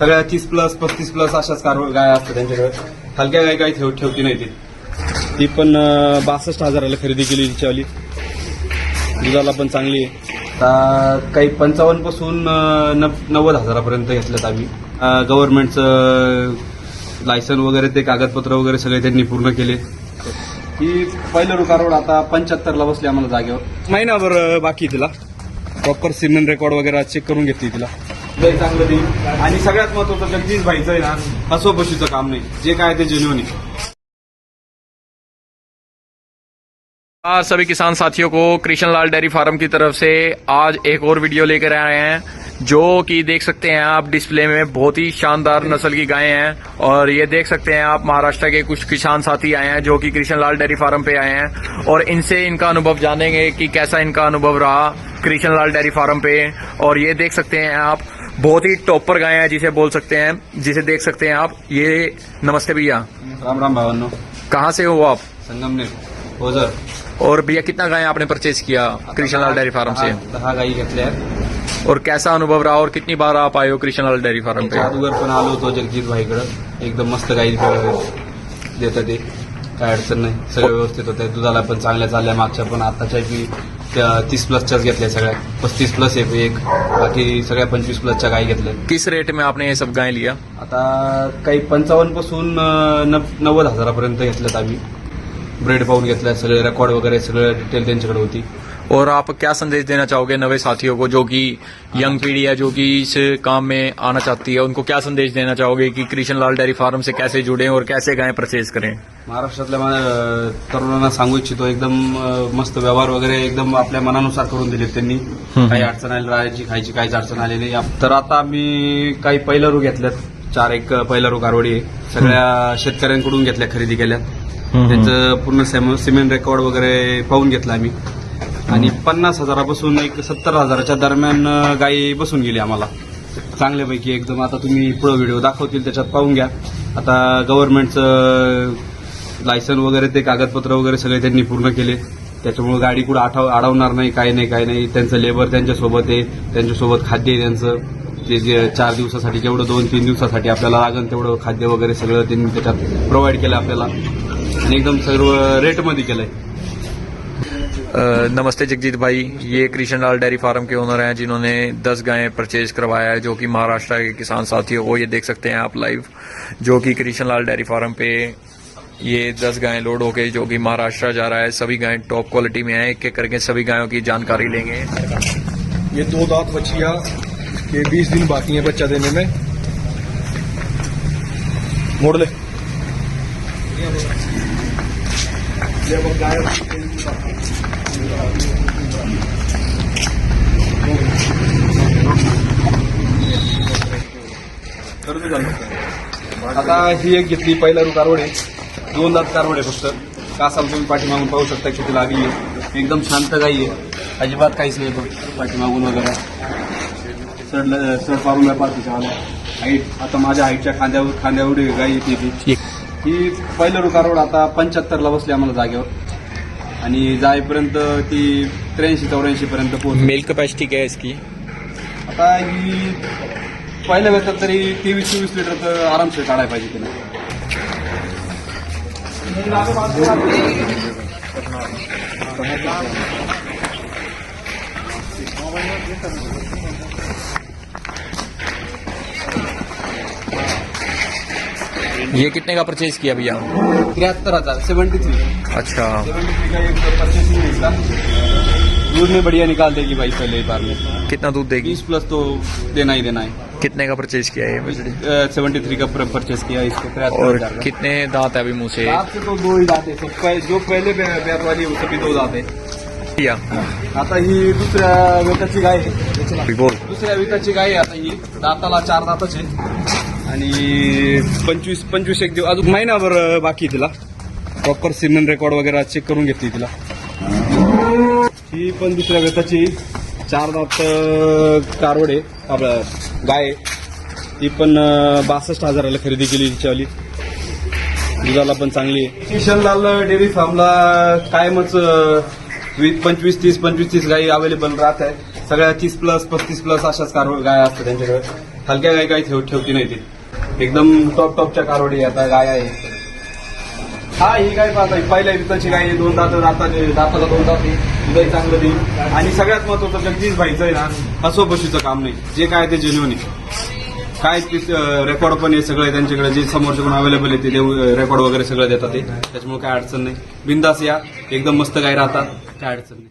सगळ्या तीस प्लस पस्तीस प्लस अशाच कार गाय असतात त्यांच्याकडे. हलक्या गाय काही ठेव ठेवती नाही ती. ती पण बासष्ट हजाराला खरेदी केली तिच्यावाली दुधाला पण चांगली आहे. आता काही पंचावन्नपासून नव- नव्वद हजारापर्यंत घेतल्यात आम्ही. गव्हर्नमेंटचं लायसन वगैरे ते कागदपत्र वगैरे सगळे त्यांनी पूर्ण केले. ही पहिलं रुकारोड आता पंच्याहत्तरला बसली आम्हाला जागेवर. महिनाभर बाकी आहे तिला. प्रॉपर सिमेंट रेकॉर्ड वगैरे चेक करून घेतली तिला. लय चांगलं देईल. आणि सगळ्यात महत्वाचं जगदीश भाईचं आहे ना काम नाही. जे काय ते जेन्युअन आहे. नमस्कार सभी किसान साथियों को कृष्ण लाल डेयरी फार्म की तरफ़ से आज एक और वीडियो लेकर आए हैं, जो कि देख सकते हैं आप डिस्प्ले में बहुत ही शानदार नस्ल की गायें हैं, और ये देख सकते हैं आप महाराष्ट्र के कुछ किसान साथी आए हैं, जो कि कृष्ण लाल डेयरी फार्म पे आए हैं, और इनसे इनका अनुभव जानेंगे कि कैसा इनका अनुभव रहा कृष्ण लाल डेयरी फार्म पे, और ये देख सकते हैं आप बहुत ही टॉपर गाय है जिसे बोल सकते हैं जिसे देख सकते हैं आप। ये नमस्ते भैया। राम राम भावांनो कहाँ से हो आप? संगमनेर ओझर और भैया कितना गाय आपने परचेज किया कृष्णलाल डेयरी फार्म से? दहा- दहा गायी घेतल्या और कैसा अनुभव रहा और कितनी बार आप आए हो कृष्णलाल डेयरी फार्म पे? पण आलो होतो जगजित भाईकडं एकदम मस्त गायी देतात ते काय अडचण नाही. सगळं व्यवस्थित होतं दुधाला पण चांगल्या चालल्या मागच्या पण आताच्या की त्या तीस प्लसच्याच घेतल्या सगळ्या. पस्तीस प्लस आहे एक. बाकी सगळ्या पंचवीस प्लसच्या गायी घेतल्या. किस रेट में आपने ये सब गाय लिया? आता काही पंचावन्न पासून नव्वद हजारापर्यंत घेतल्यात आम्ही. ब्रेड पाहून घेतल्या सगळे रेकॉर्ड वगैरे सगळं डिटेल त्यांच्याकडे होती. और आप क्या संदेश देना चाहोगे नवे साथियों को जो कि यंग पीढ़ी है जो कि इस काम में आना चाहती है? उनको क्या संदेश देना चाहोगे कि कृष्णलाल डेयरी फार्म से कैसे जुड़े और कैसे गाय परचेज करें? महाराष्ट्रातल्या तरुणांना सांगू इच्छितो एकदम मस्त व्यवहार वगैरे एकदम आपल्या मनानुसार करून दिलेत त्यांनी. काही अडचण आली राहायची खायची काहीच अडचण आली नाही. तर आता आम्ही काही पहिलं रू घेतल्यात चार एक पहिला रू कारवडी. सगळ्या शेतकऱ्यांकडून घेतल्या खरेदी केल्यात. त्याचं पूर्ण सेम- सिमेंट रेकॉर्ड वगैरे पाहून घेतलं आम्ही. आणि पन्नास हजारापासून एक सत्तर हजाराच्या दरम्यान गायी बसून गेली आम्हाला. चांगल्यापैकी एकदम. आता तुम्ही पुढे व्हिडिओ दाखवतील त्याच्यात पाहून घ्या. आता गव्हर्नमेंटचं लायसन वगैरे ते कागदपत्र वगैरे सगळे त्यांनी पूर्ण केले. त्याच्यामुळे गाडी कुठं आठव अडवणार नाही काही नाही काही नाही. लेबर त्यांच्यासोबत आहे. त्यांच्यासोबत खाद्य त्यांचं. ते जे चार दिवसासाठी जेवढं दोन तीन दिवसासाठी आपल्याला लागेल तेवढं खाद्य वगैरे सगळं त्यांनी त्याच्यात प्रोव्हाइड केलं आपल्याला. आणि एकदम सर्व रेटमध्ये केलंय. अ, नमस्ते जगजीत भाई ये कृष्णलाल डेयरी फार्म के ओनर हैं जिन्होंने 10 गायें परचेज करवाया है जो कि महाराष्ट्र के किसान साथियों को ये देख सकते हैं आप लाइव जो कि कृष्णलाल डेयरी फार्म पे ये 10 गायें लोड होके जो कि महाराष्ट्र जा रहा है। सभी गायें टॉप क्वालिटी में हैं। एक एक करके सभी गायों की जानकारी लेंगे। ये दो दांत बच्चियाँ के बीस दिन बाकी हैं बच्चा देने में। मोड़ ले। आता ही एक घेतली पहिला दोन दात कारवड आहे फक्त. कासाल तुम्ही पाठीमागून पाहू शकता किती लागली आहे. एकदम शांत गाई आहे. अजिबात काहीच नाही बघ पाठीमागून वगैरे. चढलं चढ पारून व्यापार तिच्यावाला हाईट आता माझ्या हाईटच्या खांद्यावर खांद्यावर गाई येते ती. ही पहिलं कारवड आता पंच्याहत्तरला बसली आम्हाला जागेवर. आणि जाईपर्यंत ती त्र्याऐंशी चौऱ्याऐंशी पर्यंत पोहोच मिल्क कैपेसिटी क्या इसकी? आता ही पहिल्या वेळात तरी तेवीस चोवीस लिटर तर आरामशीर काढायला पाहिजे तिला. ये कितने का परचेज किया भैया? त्र्याहत्तर हज़ार सेवेंटी थ्री अच्छा। दूध में बढ़िया निकाल देगी भाई पहले बार में। कितना दूध देगी? बीस प्लस तो देना ही देना है। कितने का परचेज किया है सेवेंटी थ्री का परचेस किया इसको और कितने दांत है अभी मुँह से? दांत तो दो ही दांत है पह- जो पहले ब्या- वाली है उसके भी दो दांत है। आता ही दुसऱ्या वेताची गाय आहे दुसऱ्या विकाची गाय आता ही दाताला चार दातच आहे आणि पंचवीस पंचवीस एक दिवस अजून महिनाभर बाकी तिला। प्रॉपर सिमेंट रेकॉर्ड वगैरे चेक करून घेतली तिला। ही पण दुसऱ्या वेताची चार दात कारवड आहे आपलं गाय ती पण बासष्ट हजाराला खरेदी केली तिच्यावाली. दुधाला पण चांगली आहे. किशनलाल डेअरी फार्मला कायमच वीस पंचवीस तीस पंचवीस तीस गायी अवेलेबल राहत आहे सगळ्या तीस प्लस पस्तीस प्लस अशाच कारवड गाय असतात त्यांच्याकडे. हलक्या गाय काही ठेव ठेवती नाही ती. एकदम टॉप टॉपच्या कारवडी आता गाय आहे. हा ही गाय पाहता पहिल्या वित्ताची गाय आहे. दोन दात दाताचे दाताला दोन दात आहे. चांगलं देईल. आणि सगळ्यात महत्वाचं जगदीश भाईचं आहे ना. हसोपशीचं काम नाही. जे काय ते जेन्युअन आहे. काय ते रेकॉर्ड पण आहे सगळं त्यांच्याकडे. जे समोरचे पण अवेलेबल आहे ते रेकॉर्ड वगैरे सगळं देतात ते. त्याच्यामुळे काय अडचण नाही. बिंदास या. एकदम मस्त काय राहतात. काय अडचण नाही.